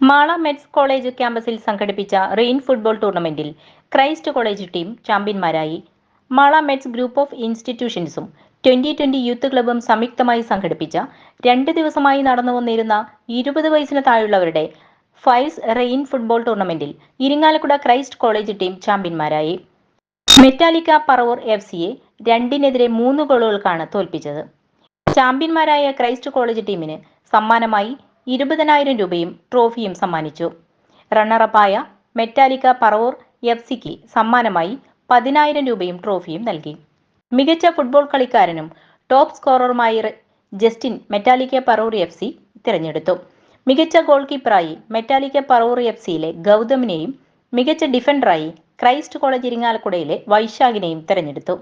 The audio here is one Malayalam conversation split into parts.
മാള മെറ്റ്സ് കോളേജ് ക്യാമ്പസിൽ സംഘടിപ്പിച്ച റെയിൻ ഫുട്ബോൾ ടൂർണമെന്റിൽ ക്രൈസ്റ്റ് കോളേജ് ടീം ചാമ്പ്യന്മാരായി. മാള മെറ്റ്സ് ഗ്രൂപ്പ് ഓഫ് ഇൻസ്റ്റിറ്റ്യൂഷൻസും ട്വന്റി ട്വന്റി യൂത്ത് ക്ലബും സംയുക്തമായി സംഘടിപ്പിച്ച രണ്ട് ദിവസമായി നടന്നു വന്നിരുന്ന ഇരുപത് വയസ്സിന് താഴെയുള്ളവരുടെ ഫൈവ്സ് റെയിൻ ഫുട്ബോൾ ടൂർണമെന്റിൽ ഇരിങ്ങാലക്കുട ക്രൈസ്റ്റ് കോളേജ് ടീം ചാമ്പ്യന്മാരായി. മെറ്റാലിക്ക പറവൂർ എഫ് സിയെ രണ്ടിനെതിരെ മൂന്ന് ഗോളുകൾക്കാണ് തോൽപ്പിച്ചത്. ചാമ്പ്യന്മാരായ ക്രൈസ്റ്റ് കോളേജ് ടീമിന് സമ്മാനമായി ഇരുപതിനായിരം രൂപയും ട്രോഫിയും സമ്മാനിച്ചു. റണ്ണറപ്പായ മെറ്റാലിക്ക പറവൂർ എഫ് സിക്ക് സമ്മാനമായി പതിനായിരം രൂപയും ട്രോഫിയും നൽകി. മികച്ച ഫുട്ബോൾ കളിക്കാരനും top സ്കോററുമായി Justin Metallica Paravur F C തിരഞ്ഞെടുത്തു. മികച്ച ഗോൾ കീപ്പറായി മെറ്റാലിക്ക പറവൂർ എഫ് സിയിലെ ഗൗതമിനെയും മികച്ച ഡിഫൻഡറായി ക്രൈസ്റ്റ് കോളേജ് ഇരിങ്ങാലക്കുടയിലെ വൈശാഖിനെയും തെരഞ്ഞെടുത്തു.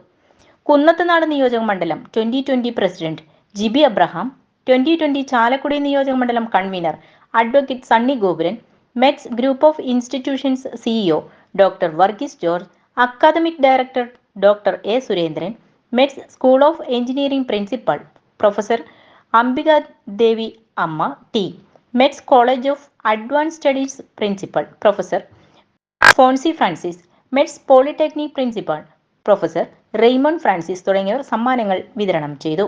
കുന്നത്തനാട് നിയോജക മണ്ഡലം twenty twenty president Jibi Abraham twenty twenty Chalakudy നിയോജക മണ്ഡലം convener advocate Sunny Gopuran Mets group of institutions CEO doctor Varghese George academic director doctor A Surendran Mets school of engineering principal professor Ambika Devi Amma T. Mets college of advance studies principal professor Fonsy Francis Mets polytechnic principal professor Raymon Francis തുടങ്ങിയവർ സമ്മാനങ്ങൾ വിതരണം ചെയ്തു.